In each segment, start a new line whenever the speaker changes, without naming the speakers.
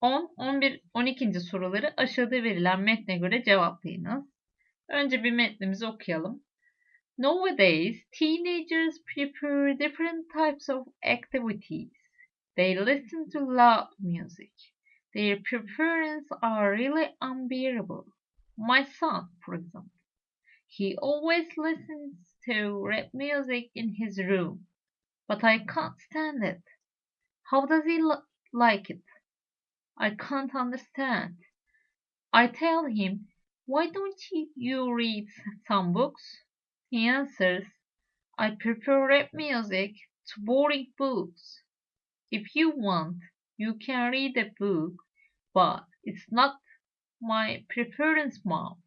10, 11, 12. soruları aşağıda verilen metne göre cevaplayınız. Önce bir metnimizi okuyalım. Nowadays, teenagers prefer different types of activities. They listen to loud music. Their preferences are really unbearable. My son, for example, he always listens to rap music in his room, but I can't stand it. How does he li- like it? I can't understand. I tell him, Why don't you- read some books? He answers, I prefer rap music to boring books. If you want, you can read a book, but it's not my preference, mom.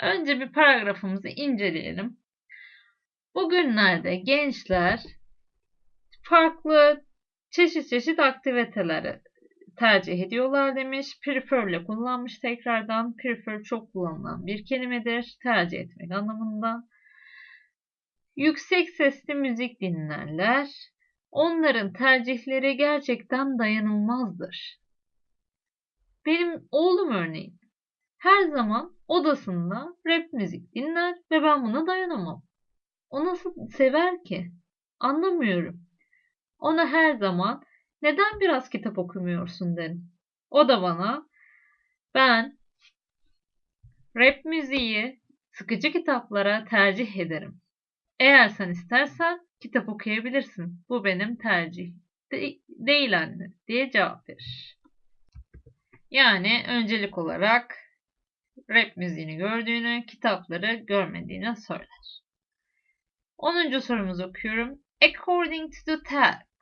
Önce bir paragrafımızı inceleyelim. Bugünlerde gençler farklı çeşit çeşit aktiviteleri tercih ediyorlar demiş. Prefer'le kullanmış tekrardan. Prefer çok kullanılan bir kelimedir. Tercih etmek anlamında. Yüksek sesli müzik dinlerler. Onların tercihleri gerçekten dayanılmazdır. Benim oğlum örneğin her zaman odasında rap müzik dinler ve ben buna dayanamam. O nasıl sever ki? Anlamıyorum. Ona her zaman neden biraz kitap okumuyorsun derim. O da bana ben rap müziği sıkıcı kitaplara tercih ederim. Eğer sen istersen kitap okuyabilirsin. Bu benim tercih de- değil anne diye cevap verir. Yani öncelik olarak rap müziğini gördüğünü, kitapları görmediğini söyler. 10. sorumuzu okuyorum. According to the text,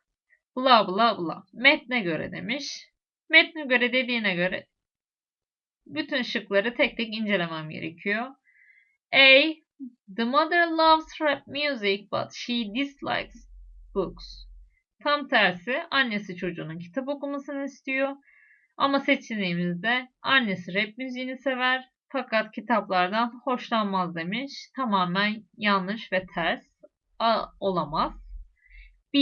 bla bla bla. Metne göre demiş. Metne göre dediğine göre bütün şıkları tek tek incelemem gerekiyor. A. The mother loves rap music but she dislikes books. Tam tersi annesi çocuğunun kitap okumasını istiyor. Ama seçeneğimizde annesi rap müziğini sever fakat kitaplardan hoşlanmaz demiş. Tamamen yanlış ve ters. A olamaz. B.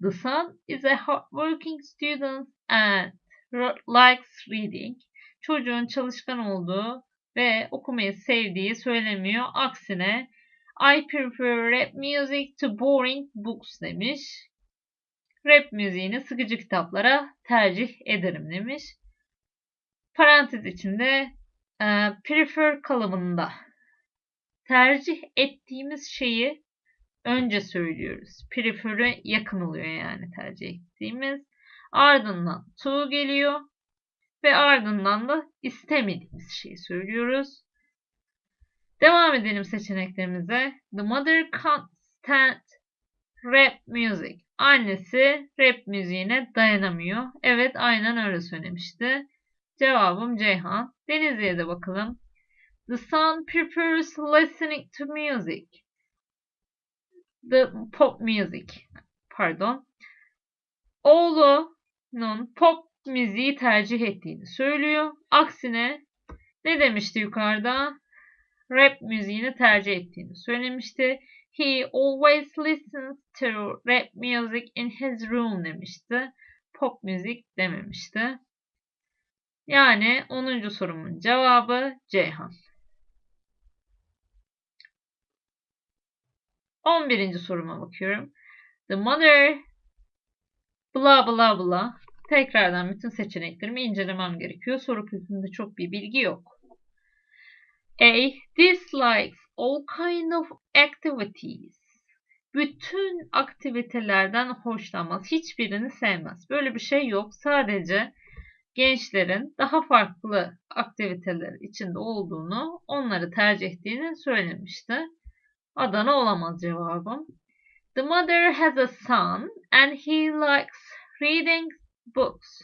The son is a hardworking student and likes reading. Çocuğun çalışkan olduğu ve okumayı sevdiği söylemiyor. Aksine I prefer rap music to boring books demiş. Rap müziğini sıkıcı kitaplara tercih ederim demiş. Parantez içinde e, prefer kalıbında tercih ettiğimiz şeyi önce söylüyoruz. Prefer'e yakın oluyor yani tercih ettiğimiz. Ardından to geliyor ve ardından da istemediğimiz şeyi söylüyoruz. Devam edelim seçeneklerimize. The mother can't stand rap music. Annesi rap müziğine dayanamıyor. Evet aynen öyle söylemişti. Cevabım Ceyhan. Denizli'ye de bakalım. The son prefers listening to music. The pop music. Pardon. Oğlunun pop müziği tercih ettiğini söylüyor. Aksine ne demişti yukarıda? Rap müziğini tercih ettiğini söylemişti. He always listens to rap music in his room demişti. Pop müzik dememişti. Yani 10. sorumun cevabı Ceyhan. 11. soruma bakıyorum. The mother bla bla bla. Tekrardan bütün seçeneklerimi incelemem gerekiyor. Soru kökünde çok bir bilgi yok. A. Dislikes all kind of activities. Bütün aktivitelerden hoşlanmaz. Hiçbirini sevmez. Böyle bir şey yok. Sadece gençlerin daha farklı aktiviteler içinde olduğunu, onları tercih ettiğini söylemişti. Adana olamaz cevabım. The mother has a son and he likes reading books.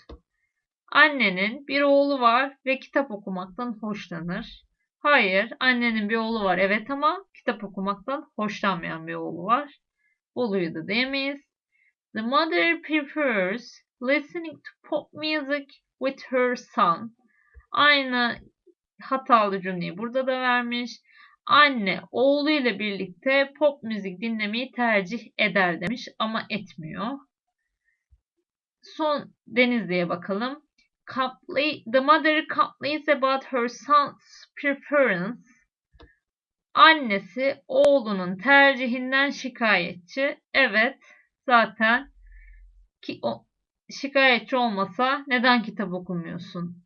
Annenin bir oğlu var ve kitap okumaktan hoşlanır. Hayır, annenin bir oğlu var evet ama kitap okumaktan hoşlanmayan bir oğlu var. Oğluyu da diyemeyiz. The mother prefers listening to pop music with her son. Aynı hatalı cümleyi burada da vermiş. Anne oğluyla birlikte pop müzik dinlemeyi tercih eder demiş ama etmiyor. son Denizli'ye bakalım. Compli- the mother complains about her son's preference. Annesi oğlunun tercihinden şikayetçi. Evet, zaten ki o şikayetçi olmasa neden kitap okumuyorsun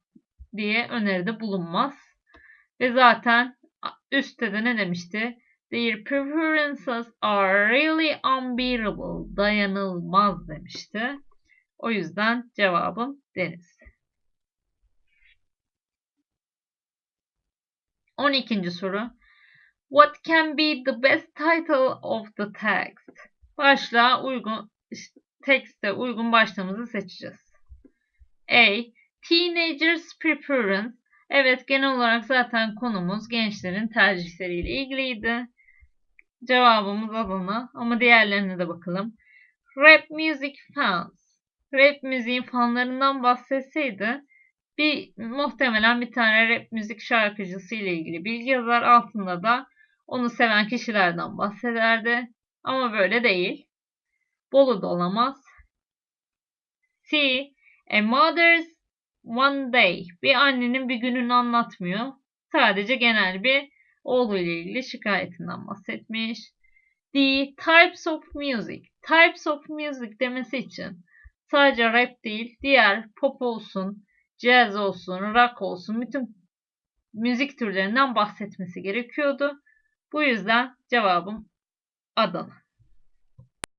diye öneride bulunmaz. Ve zaten üstte de ne demişti? Their preferences are really unbearable. Dayanılmaz demişti. O yüzden cevabım deniz. 12. soru. What can be the best title of the text? Başlığa uygun, tekste uygun başlığımızı seçeceğiz. A. Teenagers preference. Evet genel olarak zaten konumuz gençlerin tercihleriyle ilgiliydi. Cevabımız Adana ama diğerlerine de bakalım. Rap music fans. Rap müziğin fanlarından bahsetseydi bir muhtemelen bir tane rap müzik şarkıcısı ile ilgili bilgi yazar altında da onu seven kişilerden bahsederdi. Ama böyle değil. Bolu da olamaz. C. A mother's one day. Bir annenin bir gününü anlatmıyor. Sadece genel bir oğluyla ilgili şikayetinden bahsetmiş. The types of music. Types of music demesi için sadece rap değil, diğer pop olsun, jazz olsun, rock olsun, bütün müzik türlerinden bahsetmesi gerekiyordu. Bu yüzden cevabım Adana.